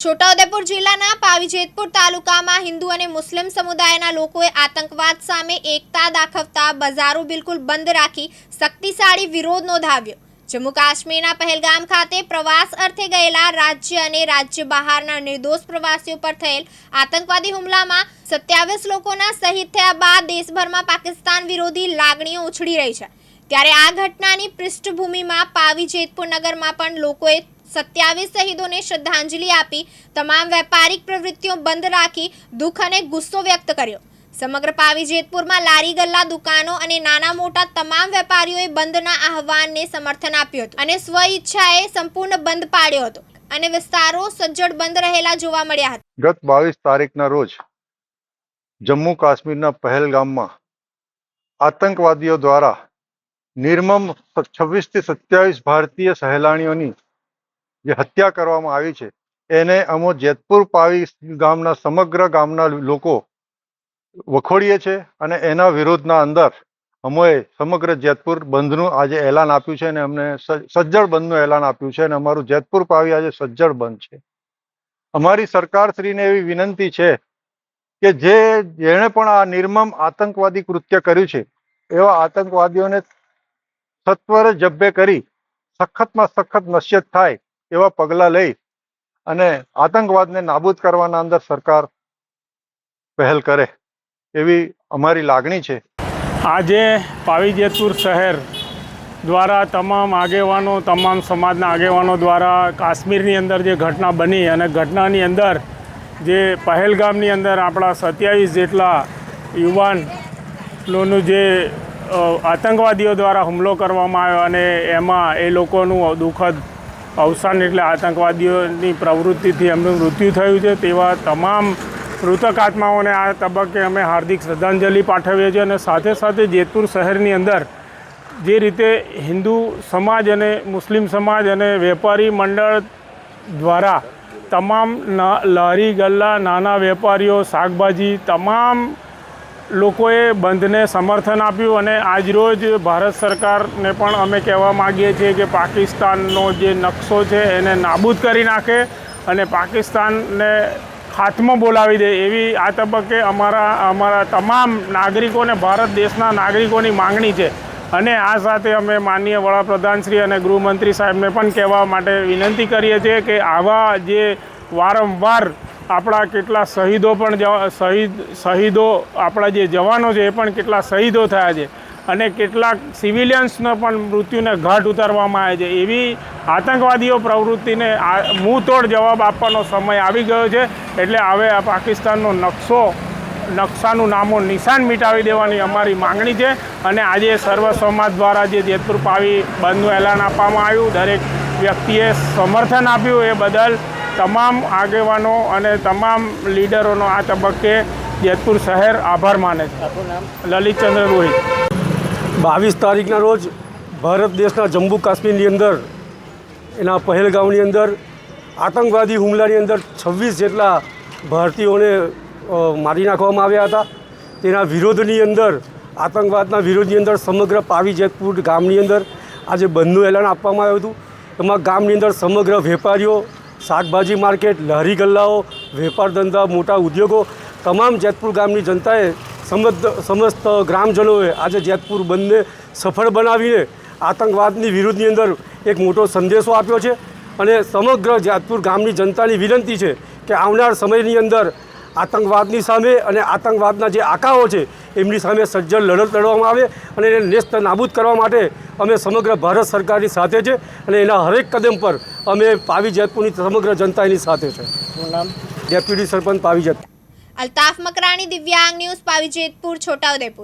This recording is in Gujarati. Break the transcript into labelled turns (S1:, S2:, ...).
S1: છોટાઉદેપુર જિલ્લાના પાવીજેતપુર તાલુકામાં હિન્દુ અને મુસ્લિમ સમુદાયના લોકોએ આતંકવાદ સામે એકતા દાખવતા બજારો બિલકુલ બંધ રાખી શક્તિશાળી વિરોધ નોંધાવ્યો. જમ્મુ કાશ્મીરના પહેલગામ ખાતે પ્રવાસ અર્થે ગયેલા રાજ્ય અને રાજ્ય બહારના નિર્દોષ પ્રવાસીઓ પર થયેલ આતંકવાદી હુમલામાં સત્યાવીસ લોકોના શહીદ થયા બાદ દેશભરમાં પાકિસ્તાન વિરોધી લાગણીઓ ઉછળી રહી છે. ત્યારે આ ઘટનાની પૃષ્ઠભૂમિમાં પાવી જેતપુર નગરમાં પણ લોકોએ સત્યાવીસ શહીદોને શ્રદ્ધાંજલિ આપી તમામ વેપારિક પ્રવૃત્તિઓ બંધ રાખી દુઃખ અને ગુસ્સો વ્યક્ત કર્યો. સમગ્ર પાવી જેતપુરમાં લારી ગલ્લા દુકાનો અને નાના મોટા તમામ વેપારીઓએ બંધના આહવાનને સમર્થન આપ્યું હતું અને સ્વ ઈચ્છાએ સંપૂર્ણ બંધ પાડ્યો હતો અને વિસ્તારો સજ્જડ બંધ રહેલા જોવા મળ્યા હતા.
S2: ગત બાવીસ તારીખના રોજ જમ્મુ કાશ્મીરના પહેલગામમાં આતંકવાદીઓ દ્વારા નિર્મમ છવ્વીસથી સત્યાવીસ ભારતીય સહેલાણીઓની જે હત્યા કરવામાં આવી છે, એને અમો જેતપુર પાવી ગામના સમગ્ર ગામના લોકો વખોડીએ છે અને એના વિરોધના અંદર અમોએ સમગ્ર જેતપુર બંધનું આજે એલાન આપ્યું છે અને અમને સજ્જડ બંધનું એલાન આપ્યું છે અને અમારું જેતપુર પાવી આજે સજ્જડ બંધ છે. અમારી સરકારશ્રીને એવી વિનંતી છે કે જે, જેણે પણ આ નિર્મમ આતંકવાદી કૃત્ય કર્યું છે, એવા આતંકવાદીઓને સત્વરે જબ્બે કરી સખતમાં સખત નશ્યત થાય એવા પગલાં લઈ અને આતંકવાદને નાબૂદ કરવાના અંદર સરકાર પહેલ કરે એવી અમારી લાગણી છે.
S3: આજે પાવીજેતપુર શહેર દ્વારા તમામ આગેવાનો, તમામ સમાજના આગેવાનો દ્વારા કાશ્મીરની અંદર જે ઘટના બની અને ઘટનાની અંદર જે પહેલગામની અંદર આપણા સત્યાવીસ જેટલા યુવાનોનું જે આતંકવાદીઓ દ્વારા હુમલો કરવામાં આવ્યો અને એમાં એ લોકોનું દુઃખદ અવસાન એટલે આતંકવાદીઓની પ્રવૃત્તિથી એમનું મૃત્યુ થયું છે તેવા તમામ મૃતક આત્માઓને આ તબક્કે અમે હાર્દિક શ્રદ્ધાંજલિ પાઠવીએ છીએ અને સાથે સાથે જેતપુર શહેરની અંદર જે રીતે હિન્દુ સમાજ અને મુસ્લિમ સમાજ અને વેપારી મંડળ દ્વારા તમામ લારી ગલ્લા, નાના વેપારીઓ, શાકભાજી, તમામ લોકોએ બંધને સમર્થન આપ્યું અને આજરોજ ભારત સરકારને પણ અમે કહેવા માગીએ છીએ કે પાકિસ્તાનનો જે નકશો છે એને નાબૂદ કરી નાખે અને પાકિસ્તાનને હાથમાં બોલાવી દે એવી આ તબક્કે અમારા અમારા તમામ નાગરિકોને ભારત દેશના નાગરિકોની માંગણી છે. અને આ સાથે અમે માનનીય વડાપ્રધાનશ્રી અને ગૃહમંત્રી સાહેબને પણ કહેવા માટે વિનંતી કરીએ છીએ કે આવા જે વારંવાર આપણા કેટલા શહીદો પણ શહીદ, શહીદો આપણા જે જવાનો છે એ પણ કેટલા શહીદો થયા છે અને કેટલાક સિવિલિયન્સનો પણ મૃત્યુને ઘાટ ઉતારવામાં આવે છે. એવી આતંકવાદીઓ પ્રવૃત્તિને મુંહતોડ જવાબ આપવાનો સમય આવી ગયો છે. એટલે હવે આ પાકિસ્તાનનો નકશો, નકશાનું નામો નિશાન મિટાવી દેવાની અમારી માંગણી છે અને આજે સર્વ સમાજ દ્વારા જે જેતપુર પાવી બંધનું એલાન આપવામાં આવ્યું, દરેક વ્યક્તિએ સમર્થન આપ્યું એ બદલ તમામ આગેવાનો અને તમામ લીડરોનો આ તબક્કે જેતપુર શહેર આભાર માને છે. લલિતચંદ્ર રોહિત.
S4: બાવીસ તારીખના રોજ ભારત દેશના જમ્મુ કાશ્મીરની અંદર, એના પહેલગામની અંદર, આતંકવાદી હુમલાની અંદર છવ્વીસ જેટલા ભારતીયોને મારી નાખવામાં આવ્યા હતા. તેના વિરોધની અંદર, આતંકવાદના વિરોધની અંદર સમગ્ર પાવી જેતપુર ગામની અંદર આજે બંધનું એલાન આપવામાં આવ્યું હતું. એમાં ગામની અંદર સમગ્ર વેપારીઓ શાકભાજી માર્કેટ, લહેરી ગલ્લાઓ, વેપાર ધંધા, મોટા ઉદ્યોગો, તમામ જેતપુર ગામની જનતાએ સમસ્ત સમસ્ત ગ્રામજનોએ આજે જેતપુર બંધને સફળ બનાવીને આતંકવાદની વિરુદ્ધની અંદર એક મોટો સંદેશો આપ્યો છે. અને સમગ્ર જેતપુર ગામની જનતાની વિનંતી છે કે આવનાર સમયની અંદર આતંકવાદની સામે અને આતંકવાદના જે આકાઓ છે એમની સામે સજ્જડ લડત લડવામાં આવે અને એને નેસ્ત નાબૂદ કરવા માટે અમે સમગ્ર ભારત સરકારની સાથે છે અને એના હરેક કદમ પર અમે પાવી જેતપુરની સમગ્ર જનતા એની સાથે છે. Deputy sarpanch Pavi Jetpur
S1: Altaf Makrani Divyang news Pavi Jetpur Chhota Udepur.